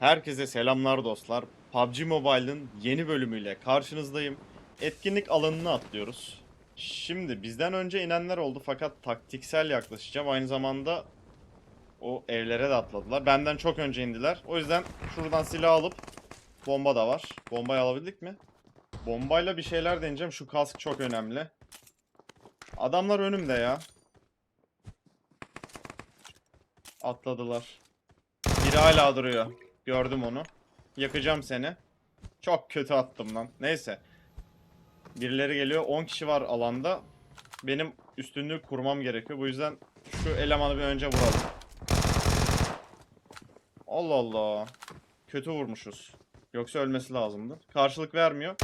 Herkese selamlar dostlar. PUBG Mobile'ın yeni bölümüyle karşınızdayım. Etkinlik alanını atlıyoruz. Şimdi bizden önce inenler oldu fakat taktiksel yaklaşacağım. Aynı zamanda o evlere de atladılar. Benden çok önce indiler. O yüzden şuradan silah alıp bomba da var. Bombayı alabildik mi? Bombayla bir şeyler deneyeceğim. Şu kask çok önemli. Adamlar önümde ya. Atladılar. Biri hala duruyor. Gördüm onu. Yakacağım seni. Çok kötü attım lan. Neyse. Birileri geliyor. 10 kişi var alanda. Benim üstünlüğü kurmam gerekiyor. Bu yüzden şu elemanı bir önce vuralım. Allah Allah. Kötü vurmuşuz. Yoksa ölmesi lazımdı. Karşılık vermiyor.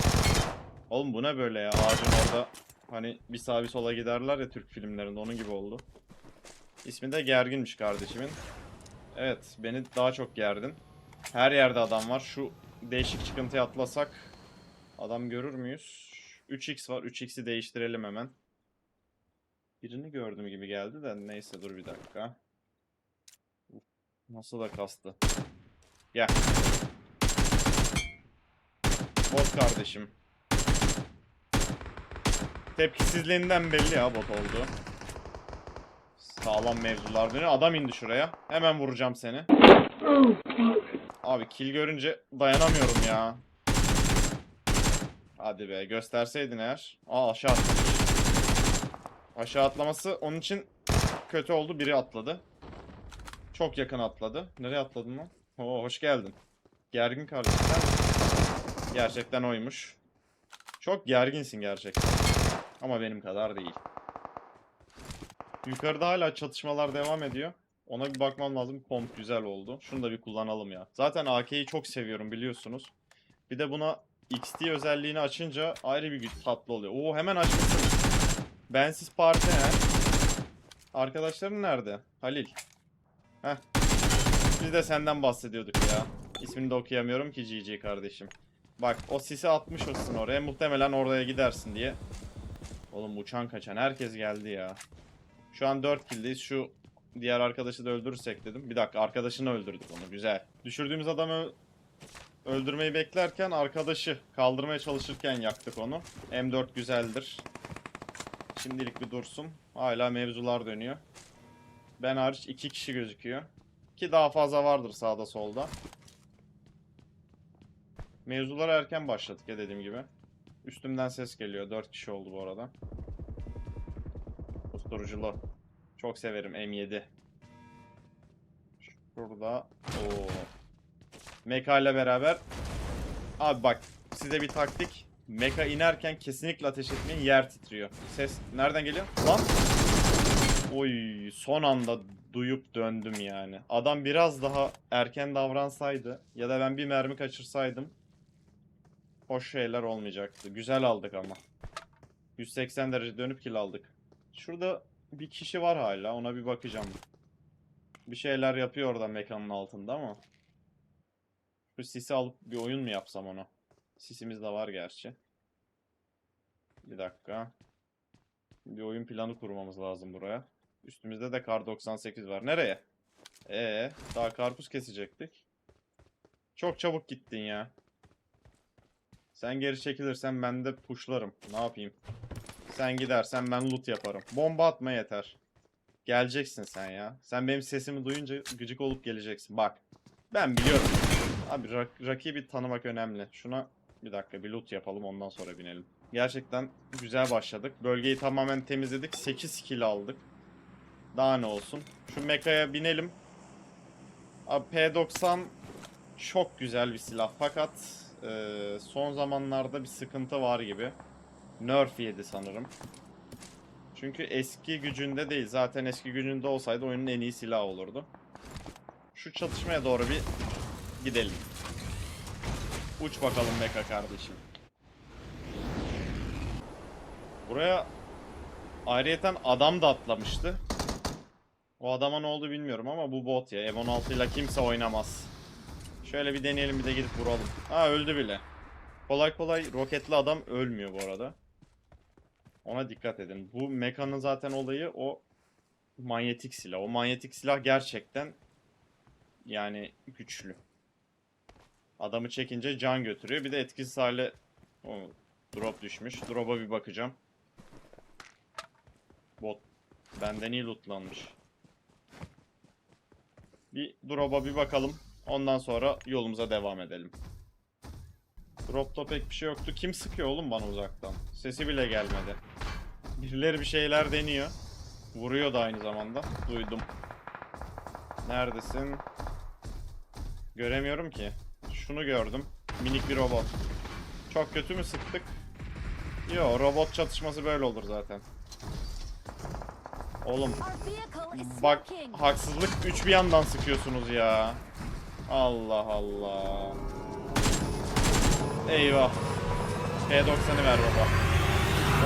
Oğlum bu ne böyle ya? Ağacın orada hani bir sağa bir sola giderler ya Türk filmlerinde. Onun gibi oldu. İsmi de Gergin'miş kardeşimin. Evet, beni daha çok gerdin. Her yerde adam var. Şu değişik çıkıntıyı atlasak adam görür müyüz? 3x var. 3x'i değiştirelim hemen. Birini gördüm gibi geldi de neyse dur bir dakika. Nasıl da kastı. Gel. Bot kardeşim. Tepkisizliğinden belli ya bot oldu. Sağlam mevzular dönüyor. Adam indi şuraya. Hemen vuracağım seni. Abi kill görünce dayanamıyorum ya. Hadi be gösterseydin eğer. Aa aşağı atlamış. Aşağı atlaması onun için kötü oldu. Biri atladı. Çok yakın atladı. Nereye atladın lan? Oo hoş geldin. Gergin kardeşim sen. Gerçekten oymuş. Çok gerginsin gerçekten. Ama benim kadar değil. Yukarıda hala çatışmalar devam ediyor. Ona bir bakmam lazım. Komp güzel oldu. Şunu da bir kullanalım ya. Zaten AK'yi çok seviyorum biliyorsunuz. Bir de buna XT özelliğini açınca ayrı bir tatlı oluyor. Oo hemen açmışsın. Bensiz parti he. Arkadaşların nerede? Halil. Heh. Biz de senden bahsediyorduk ya. İsmini de okuyamıyorum ki GG kardeşim. Bak o sisi atmış olsun oraya. Muhtemelen oraya gidersin diye. Oğlum uçan kaçan herkes geldi ya. Şu an 4 kill'deyiz. Şu diğer arkadaşı da öldürürsek dedim. Bir dakika arkadaşını öldürdük onu. Güzel. Düşürdüğümüz adamı öldürmeyi beklerken arkadaşı kaldırmaya çalışırken yaktık onu. M4 güzeldir. Şimdilik bir dursun. Hala mevzular dönüyor. Ben hariç 2 kişi gözüküyor. Ki daha fazla vardır sağda solda. Mevzulara erken başladık ya dediğim gibi. Üstümden ses geliyor. 4 kişi oldu bu arada. Usturuculu. Çok severim M7. Şurada. Oo. Meka ile beraber. Abi bak size bir taktik. Meka inerken kesinlikle ateş etmeyin. Yer titriyor. Ses nereden geliyor? Lan. Oy son anda duyup döndüm yani. Adam biraz daha erken davransaydı ya da ben bir mermi kaçırsaydım hoş şeyler olmayacaktı. Güzel aldık ama. 180 derece dönüp kill aldık. Şurada bir kişi var hala. Ona bir bakacağım. Bir şeyler yapıyor orada mekanın altında ama. Şu sisi alıp bir oyun mu yapsam ona? Sisimiz de var gerçi. Bir dakika. Bir oyun planı kurmamız lazım buraya. Üstümüzde de kar 98 var. Nereye? Ee, daha karpuz kesecektik. Çok çabuk gittin ya. Sen geri çekilirsen ben de pushlarım. Ne yapayım? Sen gidersen ben loot yaparım. Bomba atma yeter. Geleceksin sen ya. Sen benim sesimi duyunca gıcık olup geleceksin. Bak. Ben biliyorum. Abi rak rakibi tanımak önemli. Şuna bir dakika bir loot yapalım ondan sonra binelim. Gerçekten güzel başladık. Bölgeyi tamamen temizledik. 8 kill aldık. Daha ne olsun. Şu mekaya binelim. Abi P90 çok güzel bir silah fakat e, son zamanlarda bir sıkıntı var gibi. Nerf yedi sanırım. Çünkü eski gücünde değil. Zaten eski gücünde olsaydı oyunun en iyi silahı olurdu. Şu çatışmaya doğru bir gidelim. Uç bakalım Meka kardeşim. Buraya ayrıyeten adam da atlamıştı. O adama ne oldu bilmiyorum ama bu bot ya. M16 ile kimse oynamaz. Şöyle bir deneyelim bir de gidip vuralım. Ha öldü bile. Kolay kolay roketli adam ölmüyor bu arada. Ona dikkat edin. Bu mekanın zaten olayı o manyetik silah. O manyetik silah gerçekten yani güçlü. Adamı çekince can götürüyor. Bir de etkisiz hale o, drop düşmüş. Drop'a bir bakacağım. Bot benden iyi lootlanmış. Bir drop'a bir bakalım. Ondan sonra yolumuza devam edelim. Drop'ta pek bir şey yoktu. Kim sıkıyor oğlum bana uzaktan? Sesi bile gelmedi. Birileri bir şeyler deniyor. Vuruyor da aynı zamanda. Duydum. Neredesin? Göremiyorum ki. Şunu gördüm. Minik bir robot. Çok kötü mü sıktık? Yo robot çatışması böyle olur zaten. Oğlum bak haksızlık üç bir yandan sıkıyorsunuz ya. Allah Allah. Eyvah. P90'ı ver baba.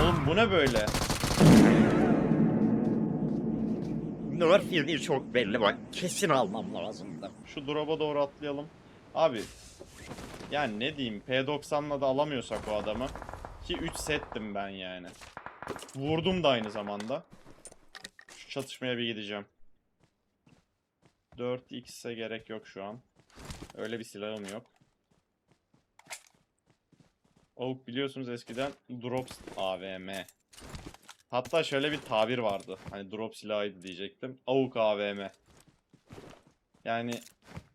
Oğlum bu ne böyle? Northfield'i çok belli bak. Kesin almam lazımdı. Şu drop'a doğru atlayalım. Abi. Yani ne diyeyim P90'la da alamıyorsak o adamı. Ki 3 settim ben yani. Vurdum da aynı zamanda. Şu çatışmaya bir gideceğim. 4x'e gerek yok şu an. Öyle bir silahım yok. Avuk biliyorsunuz eskiden Drops AVM. Hatta şöyle bir tabir vardı. Hani drop silahıydı diyecektim. Avuk AVM. Yani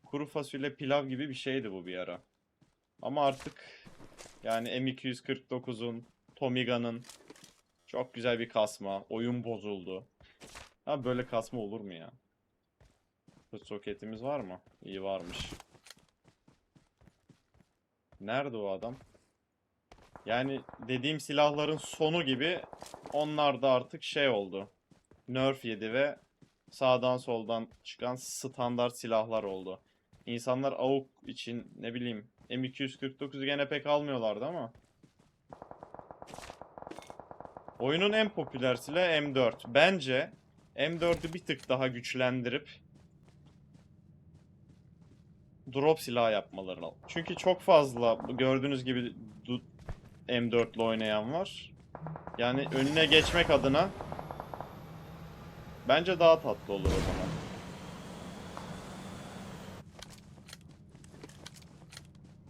kuru fasulye pilav gibi bir şeydi bu bir ara. Ama artık yani M249'un, Tomiga'nın çok güzel bir kasma. Oyun bozuldu. Ha böyle kasma olur mu ya? Bu soketimiz var mı? İyi varmış. Nerede o adam? Yani dediğim silahların sonu gibi onlar da artık şey oldu. Nerf yedi ve sağdan soldan çıkan standart silahlar oldu. İnsanlar AUK için ne bileyim M249'u gene pek almıyorlardı ama. Oyunun en popüler silahı M4. Bence M4'ü bir tık daha güçlendirip drop silahı yapmaları lazım. Çünkü çok fazla gördüğünüz gibi du- M4 ile oynayan var. Yani önüne geçmek adına bence daha tatlı olur o zaman.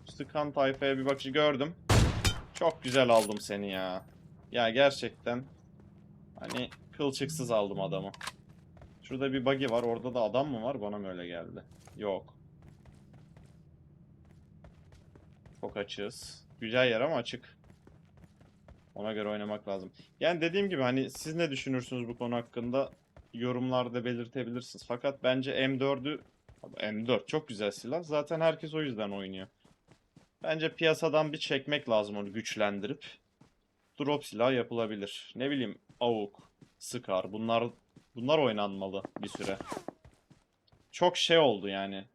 Sıkan tayfaya bir bakışı gördüm. Çok güzel aldım seni ya. Ya gerçekten hani kılçıksız aldım adamı. Şurada bir buggy var. Orada da adam mı var? Bana mı öyle geldi? Yok. Çok açığız. Güzel yer ama açık. Ona göre oynamak lazım. Yani dediğim gibi hani siz ne düşünürsünüz bu konu hakkında yorumlarda belirtebilirsiniz. Fakat bence M4'ü M4 çok güzel silah. Zaten herkes o yüzden oynuyor. Bence piyasadan bir çekmek lazım onu güçlendirip. Drop silah yapılabilir. Ne bileyim AUK, Scar bunlar bunlar oynanmalı bir süre. Çok şey oldu yani.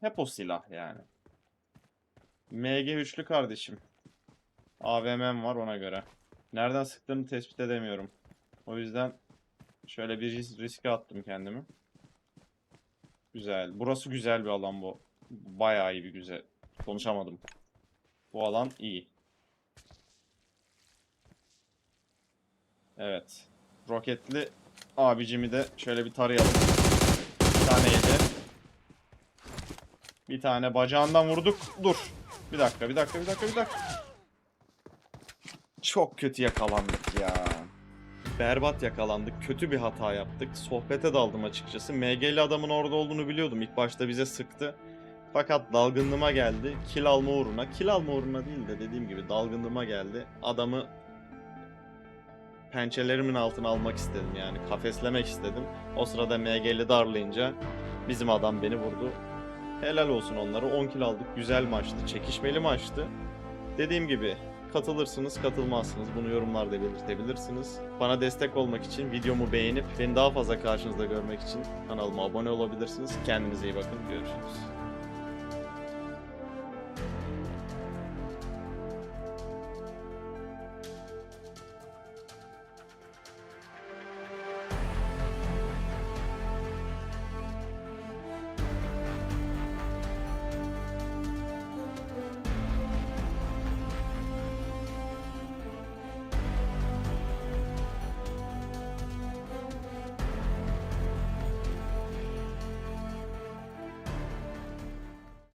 Hep o silah yani. MG üçlü kardeşim. AVM'm var ona göre. Nereden sıktığını tespit edemiyorum. O yüzden şöyle bir ris- riske attım kendimi. Güzel. Burası güzel bir alan bu. Bayağı iyi bir güzel. Konuşamadım. Bu alan iyi. Evet. Roketli abicimi de şöyle bir tarayalım. Bir tane yedi. Bir tane bacağından vurduk. Dur. Bir dakika, bir dakika, bir dakika, bir dakika. Çok kötü yakalandık ya. Berbat yakalandık. Kötü bir hata yaptık. Sohbete daldım açıkçası. MG'li adamın orada olduğunu biliyordum. İlk başta bize sıktı. Fakat dalgınlığıma geldi. Kill alma uğruna. Kill alma uğruna değil de dediğim gibi dalgınlığıma geldi. Adamı pençelerimin altına almak istedim yani. Kafeslemek istedim. O sırada MG'li darlayınca bizim adam beni vurdu. Helal olsun onlara. 10 kill aldık. Güzel maçtı. Çekişmeli maçtı. Dediğim gibi katılırsınız, katılmazsınız. Bunu yorumlarda belirtebilirsiniz. Bana destek olmak için videomu beğenip beni daha fazla karşınızda görmek için kanalıma abone olabilirsiniz. Kendinize iyi bakın. Görüşürüz.